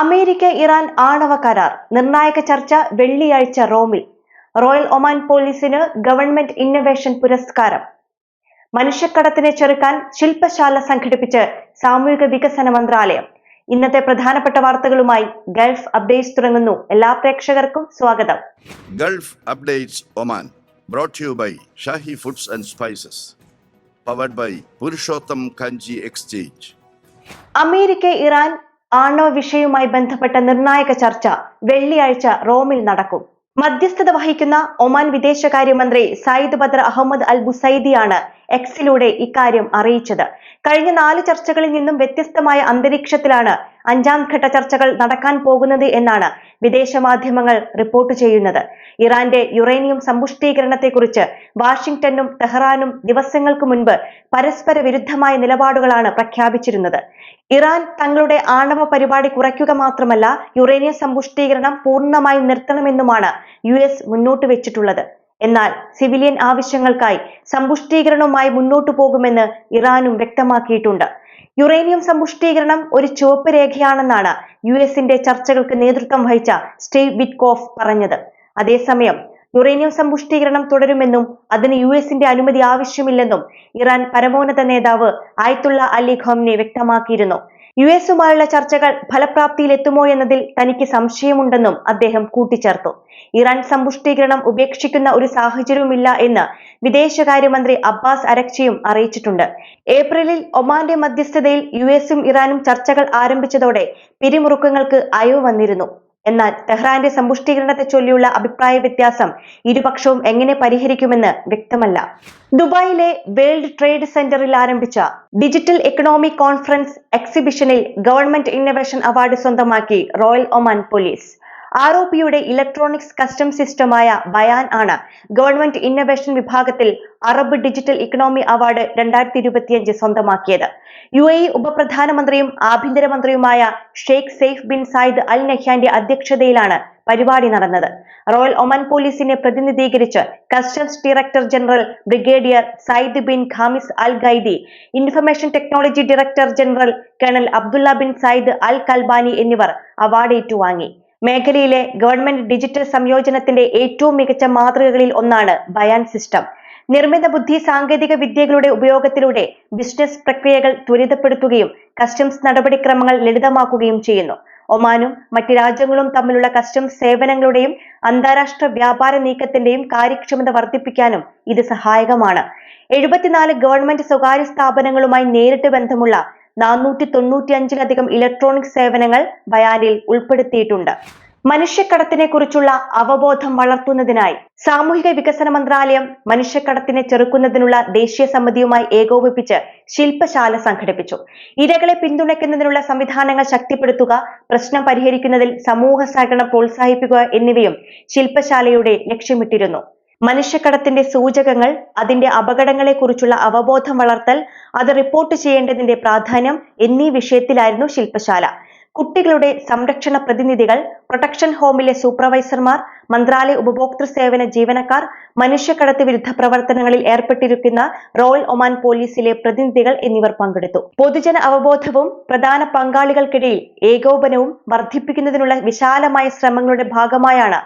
America Iran ആണവ കരാർ നിർണായക ചർച്ച വെള്ളിയാഴ്ച റോമിൽ. റോയൽ ഒമാൻ പോലീസിന് ഗവൺമെന്റ് ഇന്നവേഷൻ പുരസ്കാരം. മനുഷ്യക്കടത്തിനെ ചെറുക്കാൻ ശില്പശാല സംഘടിപ്പിച്ച് സാമൂഹിക വികസന മന്ത്രാലയം. ഇന്നത്തെ പ്രധാനപ്പെട്ട വാർത്തകളുമായി ഗൾഫ് അപ്ഡേറ്റ്സ് തുടങ്ങുന്നു. എല്ലാ പ്രേക്ഷകർക്കും സ്വാഗതം. Gulf updates Oman brought you by Shahi foods and spices powered by Purushottam Kanji exchange. America Iran ആണവ വിഷയവുമായി ബന്ധപ്പെട്ട നിർണായക ചർച്ച വെള്ളിയാഴ്ച റോമിൽ നടക്കും. മധ്യസ്ഥത വഹിക്കുന്ന ഒമാൻ വിദേശകാര്യമന്ത്രി സയ്യിദ് ബദർ അഹമ്മദ് അൽ ബുസൈദിയാണ് എക്സിലൂടെ ഇക്കാര്യം അറിയിച്ചത്. കഴിഞ്ഞ നാല് ചർച്ചകളിൽ നിന്നും വ്യത്യസ്തമായ അന്തരീക്ഷത്തിലാണ് അഞ്ചാം ഘട്ട ചർച്ചകൾ നടക്കാൻ പോകുന്നത് എന്നാണ് വിദേശ മാധ്യമങ്ങൾ റിപ്പോർട്ട് ചെയ്യുന്നത്. ഇറാന്റെ യുറേനിയം സമ്പുഷ്ടീകരണത്തെക്കുറിച്ച് വാഷിംഗ്ടണും ടെഹ്റാനും ദിവസങ്ങൾക്ക് മുൻപ് പരസ്പര വിരുദ്ധമായ നിലപാടുകളാണ് പ്രഖ്യാപിച്ചിരുന്നത്. ഇറാൻ തങ്ങളുടെ ആണവ പരിപാടി കുറയ്ക്കുക മാത്രമല്ല യുറേനിയം സമ്പുഷ്ടീകരണം പൂർണമായും നിർത്തണമെന്നുമാണ് യു മുന്നോട്ട് വെച്ചിട്ടുള്ളത്. എന്നാൽ സിവിലിയൻ ആവശ്യങ്ങൾക്കായി സമ്പുഷ്ടീകരണവുമായി മുന്നോട്ടു പോകുമെന്ന് ഇറാനും വ്യക്തമാക്കിയിട്ടുണ്ട്. യുറേനിയം സമ്പുഷ്ടീകരണം ഒരു ചുവപ്പ് രേഖയാണെന്നാണ് യു എസിന്റെ ചർച്ചകൾക്ക് നേതൃത്വം വഹിച്ച സ്റ്റീവ് വിറ്റ്കോഫ് പറഞ്ഞത്. അതേസമയം യുറേനിയം സമ്പുഷ്ടീകരണം തുടരുമെന്നും അതിന് യു എസിന്റെ അനുമതി ആവശ്യമില്ലെന്നും ഇറാൻ പരമോന്നത നേതാവ് ആയത്തുള്ള അലി ഖോംനെ വ്യക്തമാക്കിയിരുന്നു. യു എസുമായുള്ള ചർച്ചകൾ ഫലപ്രാപ്തിയിലെത്തുമോ എന്നതിൽ തനിക്ക് സംശയമുണ്ടെന്നും അദ്ദേഹം കൂട്ടിച്ചേർത്തു. ഇറാൻ സമ്പുഷ്ടീകരണം ഉപേക്ഷിക്കുന്ന ഒരു സാഹചര്യവുമില്ല എന്ന് വിദേശകാര്യമന്ത്രി അബ്ബാസ് അരക്ചിയും അറിയിച്ചിട്ടുണ്ട്. ഏപ്രിലിൽ ഒമാന്റെ മധ്യസ്ഥതയിൽ യു എസും ഇറാനും ചർച്ചകൾ ആരംഭിച്ചതോടെ പിരിമുറുക്കങ്ങൾക്ക് അയവ് വന്നിരുന്നു. എന്നാൽ തെഹ്റാന്റെ സമ്പുഷ്ടീകരണത്തെ ചൊല്ലിയുള്ള അഭിപ്രായ വ്യത്യാസം ഇരുപക്ഷവും എങ്ങനെ പരിഹരിക്കുമെന്ന് വ്യക്തമല്ല. ദുബായിലെ വേൾഡ് ട്രേഡ് സെന്ററിൽ ആരംഭിച്ച ഡിജിറ്റൽ എക്കണോമിക് കോൺഫറൻസ് എക്സിബിഷനിൽ ഗവൺമെന്റ് ഇന്നവേഷൻ അവാർഡ് സ്വന്തമാക്കി royal Oman police. R O പിയുടെ ഇലക്ട്രോണിക്സ് കസ്റ്റം സിസ്റ്റമായ ബയാൻ ആണ്. ഗവൺമെന്റ് ഇന്നവേഷൻ വിഭാഗത്തിൽ അറബ് ഡിജിറ്റൽ ഇക്കണോമി അവാർഡ് രണ്ടായിരത്തി ഇരുപത്തിയഞ്ച് സ്വന്തമാക്കിയത്. യു എ ഉപപ്രധാനമന്ത്രിയും ആഭ്യന്തരമന്ത്രിയുമായ Sheikh Saif bin Zayed Al നഹ്യാന്റെ അധ്യക്ഷതയിലാണ് പരിപാടി നടന്നത്. റോയൽ ഒമൻ പോലീസിനെ പ്രതിനിധീകരിച്ച് customs director general brigadier Sayyid bin Khamis Al Ghaithi information technology director general colonel Abdullah bin Sayyid Al Kalbani എന്നിവർ അവാർഡ് ഏറ്റുവാങ്ങി മേഖലയിലെ ഗവൺമെന്റ് ഡിജിറ്റൽ സംയോജനത്തിന്റെ ഏറ്റവും മികച്ച മാതൃകകളിൽ ഒന്നാണ് ബയാൻ സിസ്റ്റം. നിർമ്മിത ബുദ്ധി സാങ്കേതിക വിദ്യകളുടെ ഉപയോഗത്തിലൂടെ ബിസിനസ് പ്രക്രിയകൾ ത്വരിതപ്പെടുത്തുകയും കസ്റ്റംസ് നടപടിക്രമങ്ങൾ ലളിതമാക്കുകയും ചെയ്യുന്നു. ഒമാനും മറ്റ് രാജ്യങ്ങളും തമ്മിലുള്ള കസ്റ്റംസ് സേവനങ്ങളുടെയും അന്താരാഷ്ട്ര വ്യാപാര നീക്കത്തിന്റെയും കാര്യക്ഷമത വർദ്ധിപ്പിക്കാനും ഇത് സഹായകമാണ്. എഴുപത്തിനാല് ഗവൺമെന്റ് സ്വകാര്യ സ്ഥാപനങ്ങളുമായി നേരിട്ട് ബന്ധമുള്ള നാനൂറ്റി തൊണ്ണൂറ്റി അഞ്ചിലധികം ഇലക്ട്രോണിക് സേവനങ്ങൾ ബയാനിൽ ഉൾപ്പെടുത്തിയിട്ടുണ്ട്. മനുഷ്യക്കടത്തിനെ കുറിച്ചുള്ള അവബോധം വളർത്തുന്നതിനായി സാമൂഹിക വികസന മന്ത്രാലയം മനുഷ്യക്കടത്തിനെ ചെറുക്കുന്നതിനുള്ള ദേശീയ സമിതിയുമായി ഏകോപിപ്പിച്ച് ശില്പശാല സംഘടിപ്പിച്ചു. ഇരകളെ പിന്തുണയ്ക്കുന്നതിനുള്ള സംവിധാനങ്ങൾ ശക്തിപ്പെടുത്തുക പ്രശ്നം പരിഹരിക്കുന്നതിൽ സമൂഹ സഹകരണം പ്രോത്സാഹിപ്പിക്കുക എന്നിവയും ശില്പശാലയുടെ ലക്ഷ്യമിട്ടിരുന്നു. മനുഷ്യക്കടത്തിന്റെ സൂചകങ്ങൾ അതിന്റെ അപകടങ്ങളെക്കുറിച്ചുള്ള അവബോധം വളർത്തൽ അത് റിപ്പോർട്ട് ചെയ്യേണ്ടതിന്റെ പ്രാധാന്യം എന്നീ വിഷയത്തിലായിരുന്നു ശില്പശാല. കുട്ടികളുടെ സംരക്ഷണ പ്രതിനിധികൾ പ്രൊട്ടക്ഷൻ ഹോമിലെ സൂപ്പർവൈസർമാർ മന്ത്രാലയ ഉപഭോക്തൃ സേവന ജീവനക്കാർ മനുഷ്യക്കടത്ത് വിരുദ്ധ പ്രവർത്തനങ്ങളിൽ ഏർപ്പെട്ടിരിക്കുന്ന റോയൽ ഒമാൻ പോലീസിലെ പ്രതിനിധികൾ എന്നിവർ പങ്കെടുത്തു. പൊതുജന അവബോധവും പ്രധാന പങ്കാളികൾക്കിടയിൽ ഏകോപനവും വർദ്ധിപ്പിക്കുന്നതിനുള്ള വിശാലമായ ശ്രമങ്ങളുടെ ഭാഗമായാണ്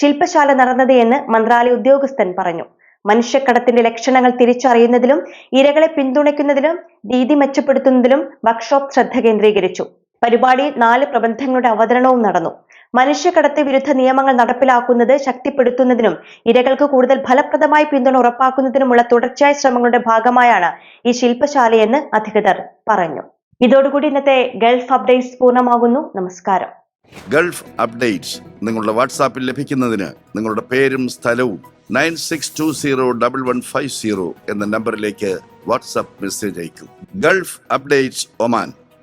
ശില്പശാല നടന്നത് എന്ന് മന്ത്രാലയ ഉദ്യോഗസ്ഥൻ പറഞ്ഞു. മനുഷ്യക്കടത്തിന്റെ ലക്ഷണങ്ങൾ തിരിച്ചറിയുന്നതിലും ഇരകളെ പിന്തുണയ്ക്കുന്നതിലും രീതി മെച്ചപ്പെടുത്തുന്നതിലും വർക്ക്ഷോപ്പ് ശ്രദ്ധ കേന്ദ്രീകരിച്ചു. പരിപാടിയിൽ നാല് പ്രബന്ധങ്ങളുടെ അവതരണവും നടന്നു. മനുഷ്യക്കടത്ത് വിരുദ്ധ നിയമങ്ങൾ നടപ്പിലാക്കുന്നത് ശക്തിപ്പെടുത്തുന്നതിനും ഇരകൾക്ക് കൂടുതൽ ഫലപ്രദമായി പിന്തുണ ഉറപ്പാക്കുന്നതിനുമുള്ള തുടർച്ചയായ ശ്രമങ്ങളുടെ ഭാഗമായാണ് ഈ ശില്പശാലയെന്ന് അധികൃതർ പറഞ്ഞു. ഇതോടുകൂടി ഇന്നത്തെ ഗൾഫ് അപ്ഡേറ്റ്സ് പൂർണമാകുന്നു. നമസ്കാരം. ഗൾഫ് അപ്ഡേറ്റ്സ് നിങ്ങളുടെ വാട്സാപ്പിൽ ലഭിക്കുന്നതിന് നിങ്ങളുടെ പേരും സ്ഥലവും nine six two zero double one five zero എന്ന നമ്പറിലേക്ക് വാട്സാപ്പ് മെസ്സേജ് അയക്കും. Gulf Updates Oman.